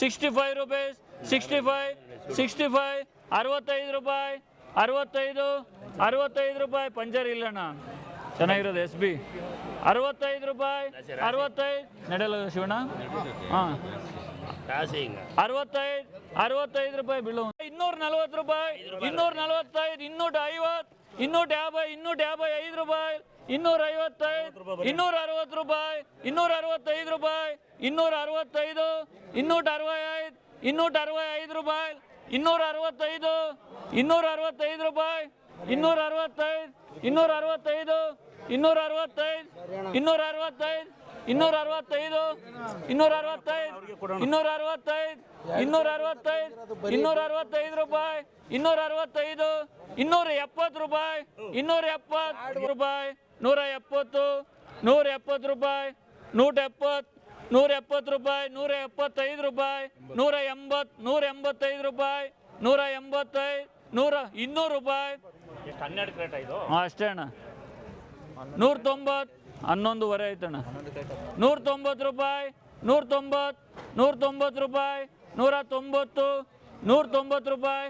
Sixty five rupees sixty five sixty five ಅರವತ್ತೈದು ರೂಪಾಯಿ, ಅರವತ್ತೈದು ಅರವತ್ತೈದು ರೂಪಾಯಿ. ಪಂಚರ್ ಇಲ್ಲಣ್ಣ. ಚೆನ್ನಾಗಿರೋದು ಎಸ್ ಬಿ ಅರವತ್ತೈದು ರೂಪಾಯಿ, ಅರವತ್ತೈದು. ನಡೆಯಲ್ಲ ಶಿವಣ್ಣ? ಹಾಂ. ಅರವತ್ತೈದು ಅರವತ್ತೈದು ರೂಪಾಯಿ ಬೀಳು ಇನ್ನೂರ ನಲವತ್ತು ರೂಪಾಯಿ, ಇನ್ನೂರ ನಲವತ್ತೈದು, ಇನ್ನೂರ ಐವತ್ತು, ಇನ್ನೂರ ಯಾಭೈ ಇನ್ನೂರ ಯಾಭೈ ಐದು ರೂಪಾಯಿ. ಇನ್ನೂರ ಐವತ್ತೈದು ಇನ್ನೂರ ಅರವತ್ತು ರೂಪಾಯಿ ಇನ್ನೂರ ಅರವತ್ತೈದು ರೂಪಾಯಿ ಇನ್ನೂರ ಅರವತ್ತೈದು ಇನ್ನೂರ ಅರವತ್ತೈದು ಇನ್ನೂರ ಅರವತ್ತೈದು ರೂಪಾಯಿ ಇನ್ನೂರ ಅರವತ್ತೈದು ಇನ್ನೂರ ಅರವತ್ತೈದು ರೂಪಾಯಿ ಇನ್ನೂರ ಅರವತ್ತೈದು ಇನ್ನೂರ ಅರವತ್ತೈದು ಇನ್ನೂರ ಅರವತ್ತೈದು ಇನ್ನೂರ ಅರವತ್ತೈದು ಇನ್ನೂರ ಅರವತ್ತೈದು ಇನ್ನೂರ ಅರವತ್ತೈದು ಇನ್ನೂರ ಅರವತ್ತೈದು ಇನ್ನೂರ ಅರವತ್ತೈದು ಇನ್ನೂರ ಅರವತ್ತೈದು ರೂಪಾಯಿ ಇನ್ನೂರ ಅರವತ್ತೈದು ಇನ್ನೂರ ಎಪ್ಪತ್ತು ರೂಪಾಯಿ ಇನ್ನೂರ ಎಪ್ಪತ್ತು ರೂಪಾಯಿ. ನೂರ ಎಪ್ಪತ್ತು ನೂರ ಎಪ್ಪತ್ತು ರೂಪಾಯಿ ನೂರ ಎಪ್ಪತ್ತು ನೂರ ಎಪ್ಪತ್ತು ರೂಪಾಯಿ ನೂರ ಎಪ್ಪತ್ತೈದು ರೂಪಾಯಿ ನೂರ ಎಂಬತ್ತು ನೂರ ಎಂಬತ್ತೈದು ರೂಪಾಯಿ ನೂರ ಎಂಬತ್ತೈದು ನೂರ ಇನ್ನೂರು ರೂಪಾಯಿ. ಹನ್ನೆರಡು ಕ್ರೇಟ್ ಹಾಂ ಅಷ್ಟೇ ಅಣ್ಣ. ನೂರ ತೊಂಬತ್ತು ಹನ್ನೊಂದುವರೆ ಆಯ್ತಣ್ಣ. ನೂರ ತೊಂಬತ್ತು ರೂಪಾಯಿ ನೂರ ತೊಂಬತ್ತು ನೂರ ತೊಂಬತ್ತು ರೂಪಾಯಿ ನೂರ ತೊಂಬತ್ತು ನೂರ ತೊಂಬತ್ತು ರೂಪಾಯಿ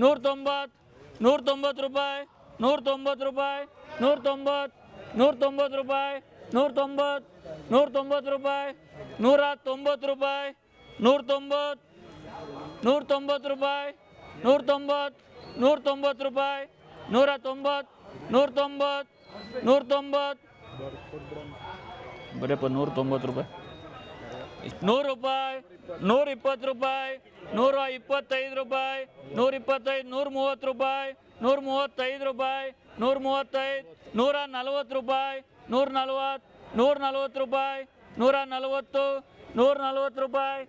ನೂರ ತೊಂಬತ್ತು ನೂರ ತೊಂಬತ್ತು ರೂಪಾಯಿ ನೂರ ತೊಂಬತ್ತು ರೂಪಾಯಿ ನೂರ ತೊಂಬತ್ತು ನೂರ ತೊಂಬತ್ತು ರೂಪಾಯಿ ನೂರ ತೊಂಬತ್ತು ನೂರ ತೊಂಬತ್ತು ರೂಪಾಯಿ ನೂರ ತೊಂಬತ್ತು ರೂಪಾಯಿ ನೂರ ತೊಂಬತ್ತು ನೂರ ತೊಂಬತ್ತು ರೂಪಾಯಿ ನೂರ ತೊಂಬತ್ತು ನೂರ ತೊಂಬತ್ತು ರೂಪಾಯಿ ನೂರ ತೊಂಬತ್ತು ನೂರ ತೊಂಬತ್ತು ನೂರ ತೊಂಬತ್ತು ಬರೀಪ್ಪ ನೂರ ತೊಂಬತ್ತು ರೂಪಾಯಿ. ನೂರು ರೂಪಾಯಿ ನೂರ ಇಪ್ಪತ್ತು ರೂಪಾಯಿ, ನೂರ ಇಪ್ಪತ್ತೈದು ರೂಪಾಯಿ ನೂರ ಇಪ್ಪತ್ತೈದು ನೂರ ಮೂವತ್ತು ರೂಪಾಯಿ ನೂರ ಮೂವತ್ತೈದು ರೂಪಾಯಿ ನೂರ ಮೂವತ್ತೈದು ನೂರ ನಲ್ವತ್ತು ರೂಪಾಯಿ ನೂರ ನಲ್ವತ್ತು ನೂರ ನಲ್ವತ್ತು ರೂಪಾಯಿ ನೂರ ನಲವತ್ತು ನೂರ ನಲ್ವತ್ತು ರೂಪಾಯಿ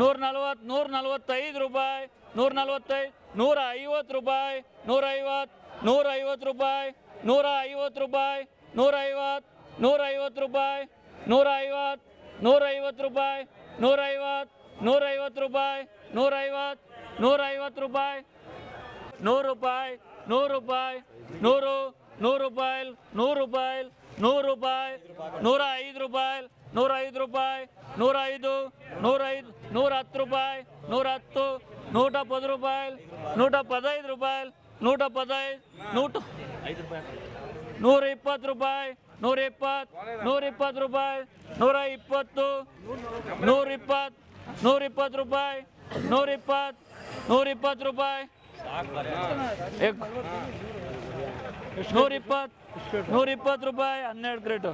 ನೂರ ನಲ್ವತ್ತು ನೂರ ನಲ್ವತ್ತೈದು ರೂಪಾಯಿ ನೂರ ನಲ್ವತ್ತೈದು ನೂರ ಐವತ್ತು ರೂಪಾಯಿ ನೂರ ಐವತ್ತು ನೂರ ಐವತ್ತು ರೂಪಾಯಿ ನೂರ ಐವತ್ತು ರೂಪಾಯಿ ನೂರ ಐವತ್ತು ನೂರ ಐವತ್ತು ರೂಪಾಯಿ ನೂರ ಐವತ್ತು ನೂರ ಐವತ್ತು ರೂಪಾಯಿ ನೂರ ಐವತ್ತು ನೂರ ಐವತ್ತು ರೂಪಾಯಿ ನೂರ ಐವತ್ತು ನೂರ ಐವತ್ತು ರೂಪಾಯಿ, ನೂರು ರೂಪಾಯಿ. ನೂರು ರೂಪಾಯಿ, ನೂರು ನೂರು ರೂಪಾಯಿ ನೂರು ರೂಪಾಯಿ ನೂರು ರೂಪಾಯಿ, ನೂರ ಐದು ರೂಪಾಯಿ, ನೂರ ಐದು ರೂಪಾಯಿ, ನೂರ ಐದು ನೂರ ಐದು, ನೂರ ಹತ್ತು ರೂಪಾಯಿ, ನೂರ ಹತ್ತು, ನೂಟ ಪದ ರೂಪಾಯಿ, ನೂಟ ಪದೈದು ರೂಪಾಯಿ, ನೂಟ ಪದೈದು ನೂಟ ನೂರ ಇಪ್ಪತ್ತು ರೂಪಾಯಿ, ನೂರ ಇಪ್ಪತ್ತು ನೂರ ಇಪ್ಪತ್ತು ರೂಪಾಯಿ, ನೂರ ಇಪ್ಪತ್ತು ನೂರ ಇಪ್ಪತ್ತು ನೂರ ಇಪ್ಪತ್ತು ರೂಪಾಯಿ, ನೂರ ಇಪ್ಪತ್ತು ನೂರ ಇಪ್ಪತ್ತು ರೂಪಾಯಿ. ನೂರಿಪ್ಪತ್ತು ನೂರಿಪ್ಪತ್ತು ರೂಪಾಯಿ, ಹನ್ನೆರಡು ಕ್ರೇಟು.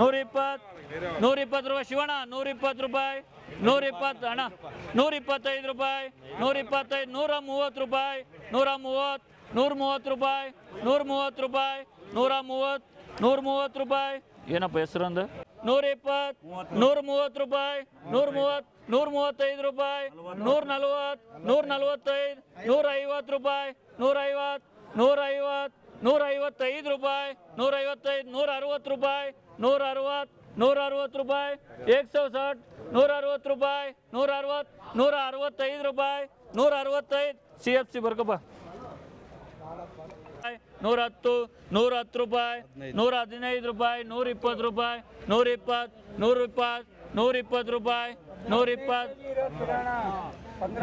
ನೂರಿಪ್ಪತ್ತು ನೂರಿಪ್ಪತ್ತು ರೂಪಾಯಿ ಶಿವಣ್ಣ ನೂರಿಪ್ಪತ್ತು ರೂಪಾಯಿ ನೂರಿಪ್ಪತ್ತು ಅಣ್ಣ, ನೂರಿಪ್ಪತ್ತೈದು ರೂಪಾಯಿ, ನೂರಿಪ್ಪತ್ತೈದು ನೂರ ಮೂವತ್ತು ರೂಪಾಯಿ ನೂರ ಮೂವತ್ತು ನೂರ ಮೂವತ್ತು ರೂಪಾಯಿ ನೂರ ಮೂವತ್ತು ರೂಪಾಯಿ ನೂರ ಮೂವತ್ತು ನೂರ ಮೂವತ್ತು ರೂಪಾಯಿ. ಏನಪ್ಪ ಹೆಸರಂದು ನೂರ ಇಪ್ಪತ್ತು ನೂರ ಮೂವತ್ತು ರೂಪಾಯಿ. ನೂರ ಮೂವತ್ತು ನೂರ ಮೂವತ್ತೈದು ರೂಪಾಯಿ ನೂರ ನಲ್ವತ್ತು. ನೂರ ನಲ್ವತ್ತೈದು ನೂರ ಐವತ್ತು ರೂಪಾಯಿ ನೂರ ಐವತ್ತು ನೂರ ಐವತ್ತು ನೂರ ಐವತ್ತೈದು ರೂಪಾಯಿ ನೂರ ಐವತ್ತೈದು ನೂರ ಅರವತ್ತು ರೂಪಾಯಿ ನೂರ ಅರವತ್ತು ನೂರ ಅರವತ್ತು ರೂಪಾಯಿ ಏಕ್ ಸौ ಸಾठ ನೂರ ಅರವತ್ತು ರೂಪಾಯಿ ನೂರ ಅರವತ್ತು ನೂರ ಅರವತ್ತೈದು ರೂಪಾಯಿ ನೂರ ಅರವತ್ತೈದು ಸಿ ಎಫ್ ಸಿ ಬರ್ಕಪ್ಪ. ನೂರ ಹತ್ತು ನೂರ ಹತ್ತು ರೂಪಾಯಿ ನೂರ ಹದಿನೈದು ರೂಪಾಯಿ ನೂರ ಇಪ್ಪತ್ತು ರೂಪಾಯಿ ನೂರ ಇಪ್ಪತ್ತು ನೂರ ಇಪ್ಪತ್ತು ನೂರ ಇಪ್ಪತ್ತು ರೂಪಾಯಿ ನೂರ ಇಪ್ಪತ್ತು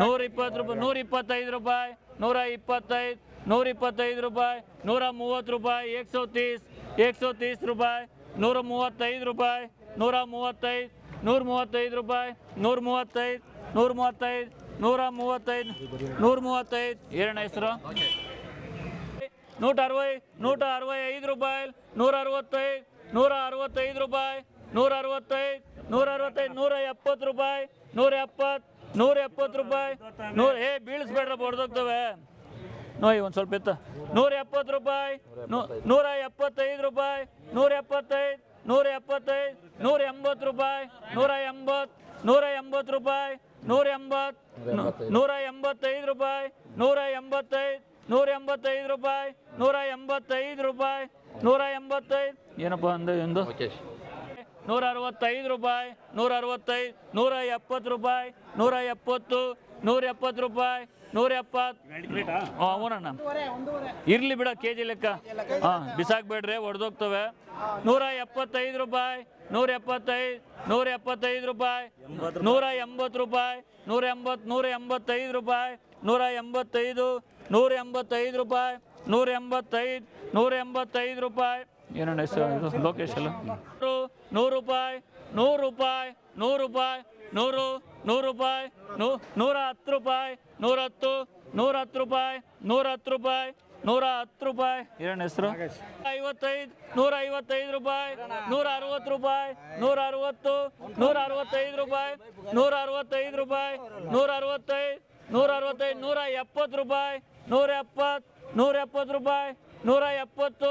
ನೂರ ಇಪ್ಪತ್ತು ರೂಪಾಯಿ ನೂರ ಇಪ್ಪತ್ತೈದು ರೂಪಾಯಿ ನೂರ ಇಪ್ಪತ್ತೈದು ನೂರ ಇಪ್ಪತ್ತೈದು ರೂಪಾಯಿ ನೂರ ಮೂವತ್ತು ರೂಪಾಯಿ ಏಕ್ ಸೌ ತೀಸ್ ಏಕ್ ಸೌ ತೀಸ್ ರೂಪಾಯಿ ನೂರ ಮೂವತ್ತೈದು ರೂಪಾಯಿ ನೂರ ಮೂವತ್ತೈದು ನೂರ ಮೂವತ್ತೈದು ರೂಪಾಯಿ ನೂರ ಮೂವತ್ತೈದು ನೂರ ಮೂವತ್ತೈದು ನೂರ ಮೂವತ್ತೈದು ನೂರ ಮೂವತ್ತೈದು ಎರಡನೇ ಹೆಸರು? ನೂಟ ಅರವೈ ನೂಟ ಅರವೈ ಐದು ರೂಪಾಯಿ ನೂರ ಅರವತ್ತೈದು ನೂರ ಅರವತ್ತೈದು ರೂಪಾಯಿ ನೂರ ಅರವತ್ತೈದು ನೂರ ಅರವತ್ತೈದು ನೂರ ಎಪ್ಪತ್ತು ರೂಪಾಯಿ ನೂರ ಎಪ್ಪತ್ತು ನೂರ ಎಪ್ಪತ್ತು ರೂಪಾಯಿ, ನೂರ, ಏ, ಬೀಳಿಸ್ಬೇಡ್ರ ಬಡ್ದೋಗ್ತವೆ ನೋಯ್, ಒಂದು ಸ್ವಲ್ಪ ಇತ್ತು ನೂರ ಎಪ್ಪತ್ತು ರೂಪಾಯಿ ನೂರ ಎಪ್ಪತ್ತೈದು ರೂಪಾಯಿ ನೂರ ಎಪ್ಪತ್ತೈದು ನೂರ ಎಪ್ಪತ್ತೈದು ನೂರ ಎಂಬತ್ತು ರೂಪಾಯಿ ನೂರ ಎಂಬತ್ತು ನೂರ ಎಂಬತ್ತು ರೂಪಾಯಿ ನೂರ ಎಂಬತ್ತು ನೂರ ಎಂಬತ್ತೈದು ರೂಪಾಯಿ ನೂರ ಎಂಬತ್ತೈದು ನೂರ ಎಂಬತ್ತೈದು ರೂಪಾಯಿ ನೂರ ಎಂಬತ್ತೈದು ರೂಪಾಯಿ ನೂರ ಎಂಬತ್ತೈದು ಏನಪ್ಪ ಅಂದ ಎಂದು ನೂರ ಅರವತ್ತೈದು ರೂಪಾಯಿ ನೂರ ಅರವತ್ತೈದು ನೂರ ಎಪ್ಪತ್ತು ರೂಪಾಯಿ ನೂರ ಎಪ್ಪತ್ತು ನೂರ ಎಪ್ಪತ್ತು ರೂಪಾಯಿ ನೂರ ಎಪ್ಪತ್ತು ಅವನಣ್ಣ ಇರ್ಲಿ ಬಿಡ ಕೆ ಜಿ ಲೆಕ್ಕ. ಹಾಂ ಬಿಸಾಕ್ಬೇಡ್ರಿ ಒಡೆದೋಗ್ತವೆ. ನೂರ ಎಪ್ಪತ್ತೈದು ರೂಪಾಯಿ ನೂರ ಎಪ್ಪತ್ತೈದು ನೂರ ಎಪ್ಪತ್ತೈದು ರೂಪಾಯಿ ನೂರ ಎಂಬತ್ತು ರೂಪಾಯಿ ನೂರ ಎಂಬತ್ತು ನೂರ ಎಂಬತ್ತೈದು ರೂಪಾಯಿ ನೂರ ಎಂಬತ್ತೈದು ನೂರ ಎಂಬತ್ತೈದು ರೂಪಾಯಿ ನೂರ ಎಂಬತ್ತೈದು ನೂರ ಎಂಬತ್ತೈದು ರೂಪಾಯಿ. ಏನಣ್ಣ ಹೆಸರು? ಲೋಕೇಶ್ ಅಲ್ಲ? ನೂರು ರೂಪಾಯಿ ನೂರು ರೂಪಾಯಿ ನೂರು ರೂಪಾಯಿ, ನೂರು ನೂರು ರೂಪಾಯಿ, ನೂ ನೂರ ಹತ್ತು ರೂಪಾಯಿ ನೂರ ಹತ್ತು ನೂರ ಹತ್ತು ರೂಪಾಯಿ ನೂರ ಹತ್ತು ರೂಪಾಯಿ ನೂರ ಹತ್ತು ರೂಪಾಯಿ. ಏನಣ್ಣ ಹೆಸರು? ಐವತ್ತೈದು ನೂರ ಐವತ್ತೈದು ರೂಪಾಯಿ ನೂರ ಅರವತ್ತು ರೂಪಾಯಿ ನೂರ ಅರವತ್ತು ನೂರ ಅರವತ್ತೈದು ರೂಪಾಯಿ ನೂರ ಅರವತ್ತೈದು ರೂಪಾಯಿ ನೂರ ಅರವತ್ತೈದು ನೂರ ಅರವತ್ತೈದು ನೂರ ಎಪ್ಪತ್ತು ರೂಪಾಯಿ ನೂರ ಎಪ್ಪತ್ತು ನೂರ ಎಪ್ಪತ್ತು ರೂಪಾಯಿ ನೂರ ಎಪ್ಪತ್ತು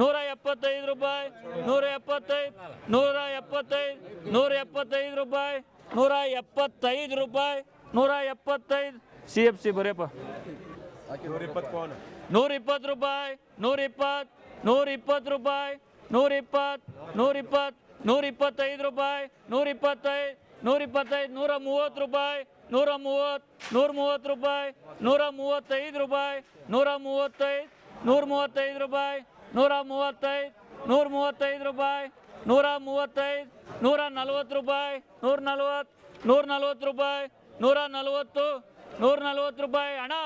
ನೂರ ಎಪ್ಪತ್ತೈದು ರೂಪಾಯಿ ನೂರ ಎಪ್ಪತ್ತೈದು ನೂರ ಎಪ್ಪತ್ತೈದು ನೂರ ಎಪ್ಪತ್ತೈದು ರೂಪಾಯಿ ನೂರ ಎಪ್ಪತ್ತೈದು ರೂಪಾಯಿ ನೂರ ಎಪ್ಪತ್ತೈದು ಸಿ ಎಫ್ ಸಿ ಬರೆಯಪ್ಪ. ನೂರ ಇಪ್ಪತ್ತು ರೂಪಾಯಿ ನೂರ ಇಪ್ಪತ್ತು ನೂರ ಇಪ್ಪತ್ತು ರೂಪಾಯಿ ನೂರ ಇಪ್ಪತ್ತು ನೂರ ಇಪ್ಪತ್ತು ನೂರ ಇಪ್ಪತ್ತೈದು ರೂಪಾಯಿ ನೂರ ಇಪ್ಪತ್ತೈದು ನೂರ ಇಪ್ಪತ್ತೈದು ನೂರ ಮೂವತ್ತು ರೂಪಾಯಿ ನೂರ ಮೂವತ್ತು ನೂರ ಮೂವತ್ತು ರೂಪಾಯಿ ನೂರ ಮೂವತ್ತೈದು ರೂಪಾಯಿ ನೂರ ಮೂವತ್ತೈದು ನೂರ ಮೂವತ್ತೈದು ರೂಪಾಯಿ ನೂರ ಮೂವತ್ತೈದು ನೂರ ಮೂವತ್ತೈದು ರೂಪಾಯಿ ನೂರ ಮೂವತ್ತೈದು ನೂರ ನಲ್ವತ್ತು ರೂಪಾಯಿ ನೂರ ನಲ್ವತ್ತು ನೂರ ನಲ್ವತ್ತು ರೂಪಾಯಿ ನೂರ ನಲ್ವತ್ತು ನೂರ ನಲ್ವತ್ತು ರೂಪಾಯಿ ಅಣ್ಣ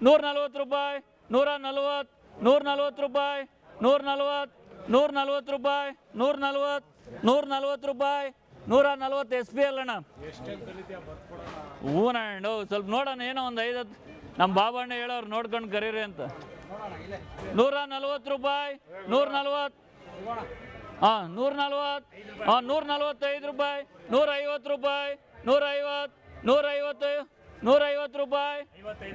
ನೂರ ನಲ್ವತ್ತು ರೂಪಾಯಿ ನೂರ ನಲ್ವತ್ತು ನೂರ ನಲ್ವತ್ತು ರೂಪಾಯಿ ನೂರ ನಲ್ವತ್ತು ನೂರ ನಲ್ವತ್ತು ರೂಪಾಯಿ ನೂರ ನಲ್ವತ್ತು ನೂರ ನಲ್ವತ್ತು ರೂಪಾಯಿ ನೂರ ನಲ್ವತ್ತು ಎಸ್ ಬಿ ಎಲ್ ಅಣ್ಣ ಹೂನಣ್ಣ ಸ್ವಲ್ಪ ನೋಡೋಣ, ಏನೋ ಒಂದು ಐದತ್ತು ನಮ್ಮ ಬಾಬಣ್ಣ ಹೇಳೋರು ನೋಡ್ಕೊಂಡು ಕರೀರಿ ಅಂತ. ನೂರ ನಲ್ವತ್ತು ರೂಪಾಯಿ, ನೂರ ನಲ್ವತ್ತು. ಹಾಂ, ನೂರ ನಲ್ವತ್ತು. ಹಾಂ, ನೂರ ನಲ್ವತ್ತೈದು ರೂಪಾಯಿ, ನೂರ ಐವತ್ತು ರೂಪಾಯಿ, ನೂರ ಐವತ್ತು ನೂರ ಐವತ್ತು ನೂರ ಐವತ್ತು ರೂಪಾಯಿ,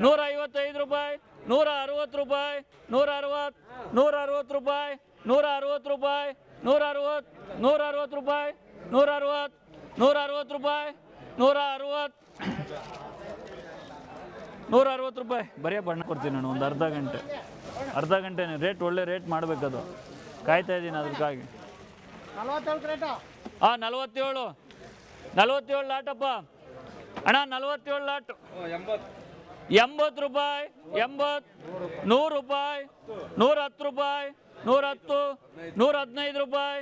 ನೂರ ಐವತ್ತೈದು ರೂಪಾಯಿ, ನೂರ ಅರವತ್ತು ರೂಪಾಯಿ, ನೂರ ಅರವತ್ತು ನೂರ ಅರವತ್ತು ರೂಪಾಯಿ, ನೂರ ಅರವತ್ತು ರೂಪಾಯಿ, ನೂರ ಅರವತ್ತು ನೂರ ಅರವತ್ತು ರೂಪಾಯಿ, ನೂರ ಅರವತ್ತು ನೂರ ಅರವತ್ತು ರೂಪಾಯಿ. ನೂರ ಅರವತ್ತು ನೂರ ಅರವತ್ತು ರೂಪಾಯಿ. ಬರೀ ಬಣ್ಣ ಕೊಡ್ತೀನಿ ನಾನು, ಒಂದು ಅರ್ಧ ಗಂಟೆ. ಅರ್ಧ ಗಂಟೆ ರೇಟ್ ಒಳ್ಳೆ ರೇಟ್ ಮಾಡಬೇಕದು. ಕಾಯ್ತಾ ಇದ್ದೀನಿ ಅದಕ್ಕಾಗಿ ಹಾಂ ನಲ್ವತ್ತೇಳು. ನಲ್ವತ್ತೇಳು ಲಾಟಪ್ಪ. ಅಣ್ಣ, ನಲ್ವತ್ತೇಳು ಲಾಟ್. ಎಂಬತ್ತು ರೂಪಾಯಿ ಎಂಬತ್ತು ನೂರು ರೂಪಾಯಿ ನೂರ ಹತ್ತು ರೂಪಾಯಿ ನೂರ ಹತ್ತು ನೂರ ಹದಿನೈದು ರೂಪಾಯಿ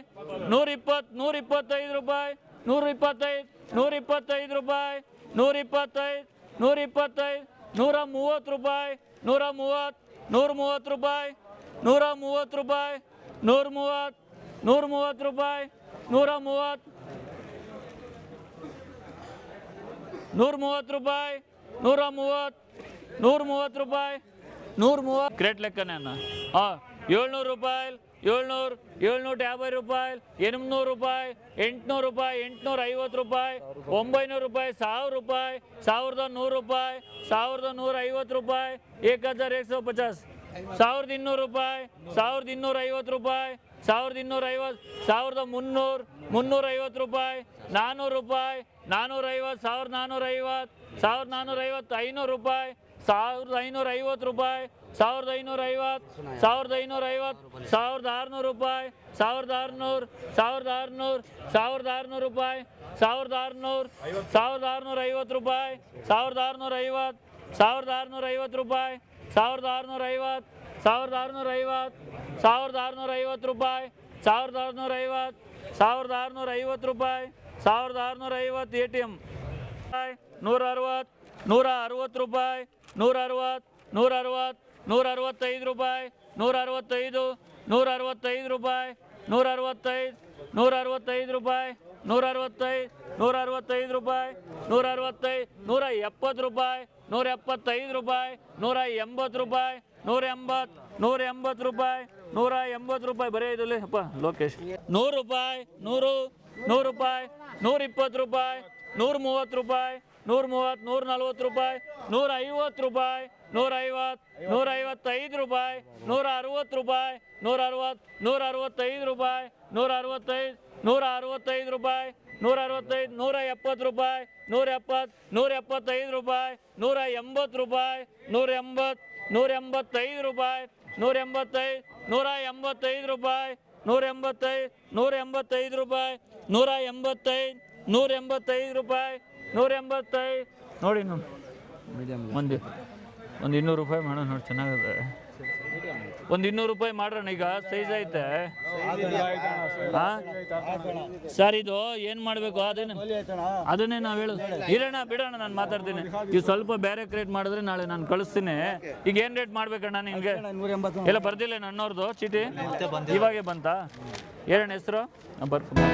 ನೂರ ಇಪ್ಪತ್ತು ನೂರ ಇಪ್ಪತ್ತೈದು ರೂಪಾಯಿ ನೂರ ಇಪ್ಪತ್ತೈದು ನೂರ ಇಪ್ಪತ್ತೈದು ರೂಪಾಯಿ ನೂರ ಇಪ್ಪತ್ತೈದು ನೂರ ಇಪ್ಪತ್ತೈದು ನೂರ ಮೂವತ್ತು ರೂಪಾಯಿ ನೂರ ಮೂವತ್ತು ನೂರ ಮೂವತ್ತು ರೂಪಾಯಿ ನೂರ ಮೂವತ್ತು ರೂಪಾಯಿ ನೂರ ಮೂವತ್ತು ನೂರ ಮೂವತ್ತು ರೂಪಾಯಿ ನೂರ ಮೂವತ್ತು ನೂರ ಮೂವತ್ತು ರೂಪಾಯಿ ನೂರ ಮೂವತ್ತು ನೂರ ಮೂವತ್ತು ರೂಪಾಯಿ ನೂರ ಮೂವತ್ತು ಕ್ರೇಟ್ ಲೆಕ್ಕನೇ ಹಾಂ ಏಳ್ನೂರು ರೂಪಾಯಿ ಏಳ್ನೂರು, ಏಳ್ನೂರ ಯಾಭೈ ರೂಪಾಯಿ ಎನಿಮಿನೂರು ರೂಪಾಯಿ, ಎಂಟುನೂರು ರೂಪಾಯಿ, ಎಂಟುನೂರ ಐವತ್ತು ರೂಪಾಯಿ, ಒಂಬೈನೂರು ರೂಪಾಯಿ, ಸಾವಿರ ರೂಪಾಯಿ, ಸಾವಿರದ ನೂರು ರೂಪಾಯಿ, ಸಾವಿರದ ನೂರ ಐವತ್ತು ರೂಪಾಯಿ ಏಕ್ ಹಜಾರ್ ಏಕ್ ಪಚಾಸ್. ಸಾವಿರದ ಇನ್ನೂರು ರೂಪಾಯಿ, ಸಾವಿರದ ಇನ್ನೂರ ಐವತ್ತು ರೂಪಾಯಿ, ಸಾವಿರದ ಇನ್ನೂರ ಐವತ್ತು, ಸಾವಿರದ ಮುನ್ನೂರು, ಮುನ್ನೂರ ಐವತ್ತು ರೂಪಾಯಿ ನಾನ್ನೂರು ರೂಪಾಯಿ ನಾನ್ನೂರ ಐವತ್ತು, ಸಾವಿರದ ನಾನ್ನೂರ ಐವತ್ತು, ಸಾವಿರದ ನಾನ್ನೂರ ಐವತ್ತು, ಐನೂರು ರೂಪಾಯಿ ಸಾವಿರದ ಐನೂರ ಐವತ್ತು ರೂಪಾಯಿ, ಸಾವಿರದ ಐನೂರ ಐವತ್ತು ಸಾವಿರದ ಐನೂರ ಐವತ್ತು ಸಾವಿರದ ಆರುನೂರು ರೂಪಾಯಿ, ಸಾವಿರದ ಆರುನೂರು ಸಾವಿರದ ಆರುನೂರು ಸಾವಿರದ ಆರುನೂರು ರೂಪಾಯಿ, ಸಾವಿರದ ಆರುನೂರು, ಸಾವಿರದ ಆರುನೂರ ಐವತ್ತು ರೂಪಾಯಿ, ಸಾವಿರದ ಆರುನೂರ ಐವತ್ತು ಸಾವಿರದ ಆರುನೂರ ಐವತ್ತು ರೂಪಾಯಿ, ಸಾವಿರದ ಆರುನೂರ ಐವತ್ತು ಸಾವಿರದ ಆರುನೂರ ಐವತ್ತು ಸಾವಿರದ ಆರುನೂರ ಐವತ್ತು ರೂಪಾಯಿ, ಸಾವಿರದ ಆರುನೂರ ಐವತ್ತು ಸಾವಿರದ ಆರುನೂರ ಐವತ್ತು ರೂಪಾಯಿ, ಸಾವಿರದ ಆರುನೂರ ಐವತ್ತು ಎ ಟಿ ಎಂ ನೂರ ಅರವತ್ತು ನೂರ ಅರವತ್ತು ರೂಪಾಯಿ ನೂರ ಅರವತ್ತು ನೂರ ಅರವತ್ತು ನೂರ ಅರವತ್ತೈದು ರೂಪಾಯಿ ನೂರ ಅರವತ್ತೈದು ನೂರ ಅರವತ್ತೈದು ರೂಪಾಯಿ ನೂರ ಅರವತ್ತೈದು ನೂರ ಅರವತ್ತೈದು ರೂಪಾಯಿ ನೂರ ಅರವತ್ತೈದು ನೂರ ಅರವತ್ತೈದು ರೂಪಾಯಿ ನೂರ ಅರವತ್ತೈದು ನೂರ ಎಪ್ಪತ್ತು ರೂಪಾಯಿ ನೂರ ಎಪ್ಪತ್ತೈದು ರೂಪಾಯಿ ನೂರ ಎಂಬತ್ತು ರೂಪಾಯಿ ನೂರ ಎಂಬತ್ತು ನೂರ ಎಂಬತ್ತು ರೂಪಾಯಿ ನೂರ ಎಂಬತ್ತು ರೂಪಾಯಿ. ಬರೀ ಇದಲ್ಲಿ ಅಪ್ಪ, ಲೋಕೇಶ್. ನೂರು ರೂಪಾಯಿ, ನೂರು ನೂರು ರೂಪಾಯಿ ನೂರ ಇಪ್ಪತ್ತು ರೂಪಾಯಿ ನೂರ ಮೂವತ್ತು ರೂಪಾಯಿ ನೂರ ಮೂವತ್ತು ನೂರ ನಲ್ವತ್ತು ರೂಪಾಯಿ ನೂರ ಐವತ್ತು ರೂಪಾಯಿ ನೂರ ಐವತ್ತು ನೂರ ಐವತ್ತೈದು ರೂಪಾಯಿ ನೂರ ಅರವತ್ತು ರೂಪಾಯಿ ನೂರ ಅರವತ್ತು ನೂರ ಅರವತ್ತೈದು ರೂಪಾಯಿ ನೂರ ಅರವತ್ತೈದು ನೂರ ಅರವತ್ತೈದು ರೂಪಾಯಿ ನೂರ ಅರವತ್ತೈದು ನೂರ ಎಪ್ಪತ್ತು ರೂಪಾಯಿ ನೂರ ಎಪ್ಪತ್ತು ನೂರ ಎಪ್ಪತ್ತೈದು ರೂಪಾಯಿ ನೂರ ಎಂಬತ್ತು ರೂಪಾಯಿ ನೂರ ಎಂಬತ್ತು ನೂರ ಎಂಬತ್ತೈದು ರೂಪಾಯಿ ನೂರ ಎಂಬತ್ತೈದು ನೂರ ಎಂಬತ್ತೈದು ರೂಪಾಯಿ ನೂರ ಎಂಬತ್ತೈದು ನೂರ ಎಂಬತ್ತೈದು ರೂಪಾಯಿ ನೂರ ಎಂಬತ್ತೈದು ನೂರ ಎಂಬತ್ತೈದು ರೂಪಾಯಿ ನೂರ ಎಂಬತ್ತೈ ನೋಡಿ ನೋಡಿ ಒಂದು ಒಂದು ಇನ್ನೂರು ರೂಪಾಯಿ ಮಾಡೋಣ ನೋಡಿ, ಚೆನ್ನಾಗಿದೆ. ಒಂದು ಇನ್ನೂರು ರೂಪಾಯಿ ಮಾಡೋಣ, ಈಗ ಸೈಜ್ ಐತೆ. ಸರ್, ಇದು ಏನು ಮಾಡಬೇಕು? ಅದೇನು ಅದನ್ನೇ ನಾವು ಹೇಳೋದು ಇರೋಣ, ಬಿಡೋಣ, ನಾನು ಮಾತಾಡ್ತೀನಿ. ಈಗ ಸ್ವಲ್ಪ ಬೇರೆ ಕ್ರೇಟ್ ಮಾಡಿದ್ರೆ ನಾಳೆ ನಾನು ಕಳಿಸ್ತೀನಿ. ಈಗ ಏನು ರೇಟ್ ಮಾಡ್ಬೇಕಣ್ಣ ನಿಮಗೆ? ಎಲ್ಲ ಬರ್ದಿಲ್ಲ ನನ್ನವ್ರದ್ದು ಚೀಟಿ? ಇವಾಗೆ ಬಂತಾ? ಹೇಳೋಣ ಹೆಸರು? ಬರ್ತೀನಿ.